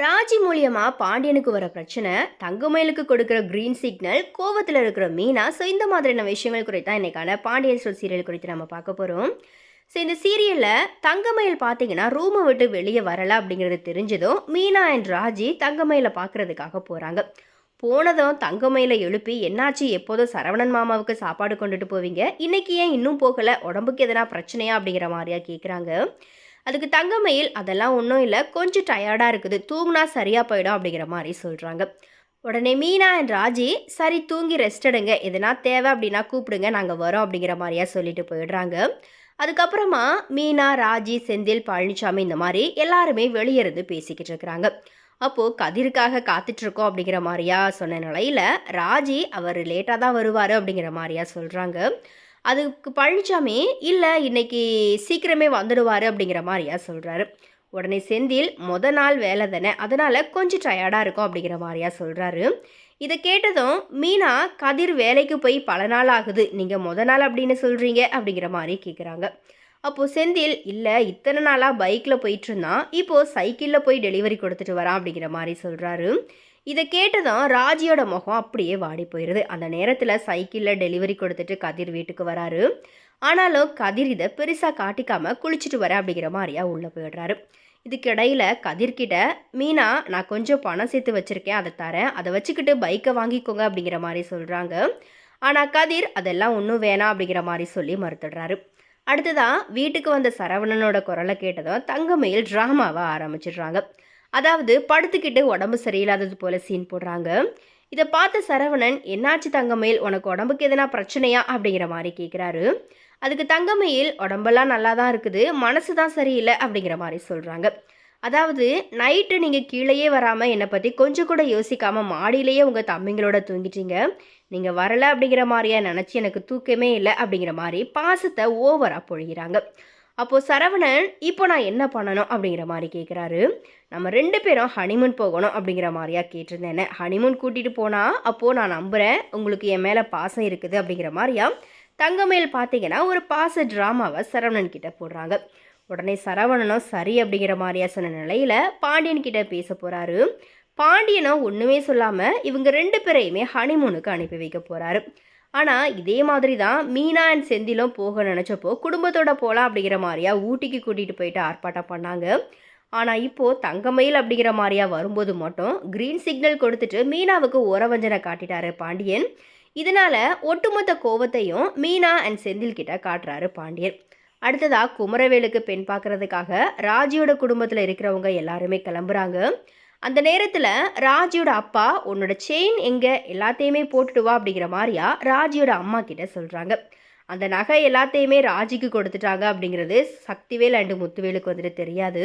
ராஜி மூலியமா பாண்டியனுக்கு வர பிரச்சனை தங்கமயிலுக்கு கொடுக்குற கிரீன் சிக்னல் கோவத்தில் இருக்கிற மீனா ஸோ இந்த மாதிரியான விஷயங்கள் குறித்து தான் இன்னைக்கான பாண்டியன் ஸ்டோர் சீரியல் குறித்து நம்ம பார்க்க போகிறோம் ஸோ இந்த சீரியலில் தங்கமயில் பார்த்தீங்கன்னா ரூமை விட்டு வெளியே வரலை அப்படிங்கிறது தெரிஞ்சதும் மீனா அண்ட் ராஜி தங்கமயிலை பார்க்கறதுக்காக போகிறாங்க போனதும் தங்கமயிலை எழுப்பி என்னாச்சு? எப்போதும் சரவணன் மாமாவுக்கு சாப்பாடு கொண்டுட்டு போவீங்க? இன்னைக்கு ஏன் இன்னும் போகலை? உடம்புக்கு எதனா பிரச்சனையா? அப்படிங்கிற மாதிரியா கேட்குறாங்க அதுக்கு தங்கமயில் அதெல்லாம் ஒன்றும் இல்லை கொஞ்சம் டயர்டாக இருக்குது தூங்கினா சரியாக போயிடும் அப்படிங்கிற மாதிரி சொல்கிறாங்க உடனே மீனா அண்ட் ராஜி சரி தூங்கி ரெஸ்ட் எடுங்க எதனா தேவை அப்படின்னா கூப்பிடுங்க நாங்கள் வரோம் அப்படிங்கிற மாதிரியா சொல்லிட்டு போயிடுறாங்க. அதுக்கப்புறமா மீனா ராஜி செந்தில் பழனிசாமி இந்த மாதிரி எல்லாருமே வெளியே இருந்து பேசிக்கிட்டு இருக்கிறாங்க. அப்போது கதிருக்காக காத்துட்ருக்கோம் அப்படிங்கிற மாதிரியா சொன்ன நிலையில் ராஜி அவர் லேட்டாக தான் வருவார் அப்படிங்கிற மாதிரியா சொல்கிறாங்க அதுக்கு பழனிசாமி இல்லை இன்னைக்கு சீக்கிரமே வந்துடுவார் அப்படிங்கிற மாதிரியா சொல்கிறாரு உடனே செந்தில் முத நாள் வேலை தானே அதனால் கொஞ்சம் டயர்டாக இருக்கும் அப்படிங்கிற மாதிரியா சொல்கிறாரு இதை கேட்டதும் மீனா கதிர் வேலைக்கு போய் பல நாள் ஆகுது நீங்கள் மொதல் நாள் அப்படின்னு சொல்கிறீங்க அப்படிங்கிற மாதிரி கேட்குறாங்க அப்போது செந்தில் இல்லை இத்தனை நாளாக பைக்கில் போயிட்டு இருந்தான் இப்போது சைக்கிளில் போய் டெலிவரி கொடுத்துட்டு வரான் அப்படிங்கிற மாதிரி சொல்கிறாரு இதை கேட்டதும் ராஜியோட முகம் அப்படியே வாடி போயிடுது அந்த நேரத்தில் சைக்கிளில் டெலிவரி கொடுத்துட்டு கதிர் வீட்டுக்கு வராரு. ஆனாலும் கதிர் இதை பெருசாக காட்டிக்காமல் குளிச்சுட்டு வரேன் அப்படிங்கிற மாதிரியா உள்ளே போயிடுறாரு. இதுக்கிடையில் கதிர்கிட்ட மீனா நான் கொஞ்சம் பணம் சேர்த்து வச்சுருக்கேன் அதை தரேன். அதை வச்சுக்கிட்டு பைக்கை வாங்கிக்கோங்க அப்படிங்கிற மாதிரி சொல்கிறாங்க ஆனால் கதிர் அதெல்லாம் ஒன்றும் வேணாம் அப்படிங்கிற மாதிரி சொல்லி மறுத்துடுறாரு. அடுத்ததான் வீட்டுக்கு வந்த சரவணனோட குரலை கேட்டதும் தங்கமயில் ட்ராமாவை ஆரம்பிச்சிடுறாங்க. அதாவது படுத்துக்கிட்டு உடம்பு சரியில்லாதது போல சீன் போடுறாங்க. இதை பார்த்த சரவணன் என்னாச்சு தங்கமயில்? உனக்கு உடம்புக்கு எதனா பிரச்சனையா? அப்படிங்கிற மாதிரி கேட்குறாரு அதுக்கு தங்கமயில் உடம்பெல்லாம் நல்லா தான் இருக்குது. மனசு தான் சரியில்லை. அப்படிங்கிற மாதிரி சொல்கிறாங்க அதாவது நைட்டு நீங்கள் கீழேயே வராமல் என்னை பற்றி கொஞ்சம் கூட யோசிக்காமல் மாடியிலேயே உங்கள் தம்பிங்களோட தூங்கிட்டீங்க. நீங்கள் வரலை அப்படிங்கிற மாதிரியா நினச்சி எனக்கு தூக்கமே இல்லை. அப்படிங்கிற மாதிரி பாசத்தை ஓவராக பொழிகிறாங்க. அப்போது சரவணன் இப்போ நான் என்ன பண்ணணும்? அப்படிங்கிற மாதிரி கேட்குறாரு நம்ம ரெண்டு பேரும் ஹனிமூன் போகணும் அப்படிங்கிற மாதிரியா கேட்டிருந்தேன் ஹனிமூன் கூட்டிகிட்டு போனால் அப்போது நான் நம்புகிறேன் உங்களுக்கு என் மேலே பாசம் இருக்குது. அப்படிங்கிற மாதிரியா தங்கமேல் பார்த்தீங்கன்னா ஒரு பாச ட்ராமாவை சரவணன் கிட்ட போடுறாங்க. உடனே சரவணனும் சரி அப்படிங்கிற மாதிரியா சொன்ன நிலையில் பாண்டியன் கிட்ட பேச போகிறாரு பாண்டியனும் ஒன்றுமே சொல்லாமல் இவங்க ரெண்டு பேரையுமே ஹனிமூனுக்கு அனுப்பி வைக்க போகிறாரு ஆனால் இதே மாதிரி தான் மீனா அண்ட் செந்திலும் போக நினச்சப்போ குடும்பத்தோட போகலாம் அப்படிங்கிற மாதிரியா ஊட்டிக்கு கூட்டிகிட்டு போயிட்டு ஆர்ப்பாட்டம் பண்ணாங்க. ஆனால் இப்போது தங்கமயில் அப்படிங்கிற மாதிரியா வரும்போது மட்டும் க்ரீன் சிக்னல் கொடுத்துட்டு மீனாவுக்கு உறவஞ்சனை காட்டிட்டாரு பாண்டியன். இதனால ஒட்டுமொத்த கோவத்தையும் மீனா அண்ட் செந்தில் கிட்ட காட்டுறாரு பாண்டியன். அடுத்ததாக குமரவேலுக்கு பெண் பார்க்கறதுக்காக ராஜியோட குடும்பத்தில் இருக்கிறவங்க எல்லாருமே கிளம்புறாங்க. அந்த நேரத்தில் ராஜியோட அப்பா உன்னோட செயின் எங்கே எல்லாத்தையுமே போட்டுட்டு வா அப்படிங்கிற மாதிரியா ராஜியோட அம்மா கிட்ட சொல்கிறாங்க அந்த நகை எல்லாத்தையுமே ராஜிக்கு கொடுத்துட்டாங்க அப்படிங்கிறது சக்திவேல் அண்டு முத்துவேலுக்கு வந்துட்டு தெரியாது.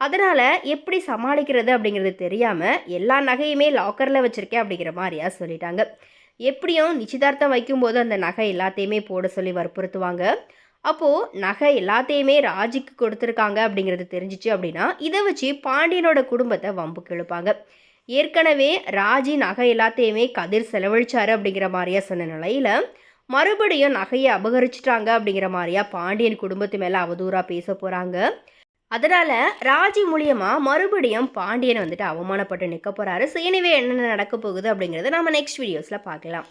அதனால் எப்படி சமாளிக்கிறது அப்படிங்கிறது தெரியாமல் எல்லா நகையுமே லாக்கரில் வச்சுருக்கேன் அப்படிங்கிற மாதிரியா சொல்லிட்டாங்க. எப்படியும் நிச்சயதார்த்தம் வைக்கும்போது அந்த நகை எல்லாத்தையுமே போட சொல்லி வற்புறுத்துவாங்க. அப்போது நகை எல்லாத்தையுமே ராஜிக்கு கொடுத்துருக்காங்க அப்படிங்கிறது தெரிஞ்சிச்சு அப்படின்னா இதை வச்சு பாண்டியனோட குடும்பத்தை வம்புக்கு இழுப்பாங்க ஏற்கனவே ராஜி நகை எல்லாத்தையுமே கதிர் செலவழிச்சாரு அப்படிங்கிற மாதிரியா சொன்ன நிலையில் மறுபடியும் நகையை அபகரிச்சிட்டாங்க அப்படிங்கிற மாதிரியா பாண்டியன் குடும்பத்து மேலே அவதூறாக பேச போகிறாங்க அதனால் ராஜி மூலியமாக மறுபடியும் பாண்டியன் வந்துட்டு அவமானப்பட்டு நிற்க போகிறாரு சேனிவே என்னென்ன நடக்க போகுது அப்படிங்கிறத நம்ம நெக்ஸ்ட் வீடியோஸில் பார்க்கலாம்.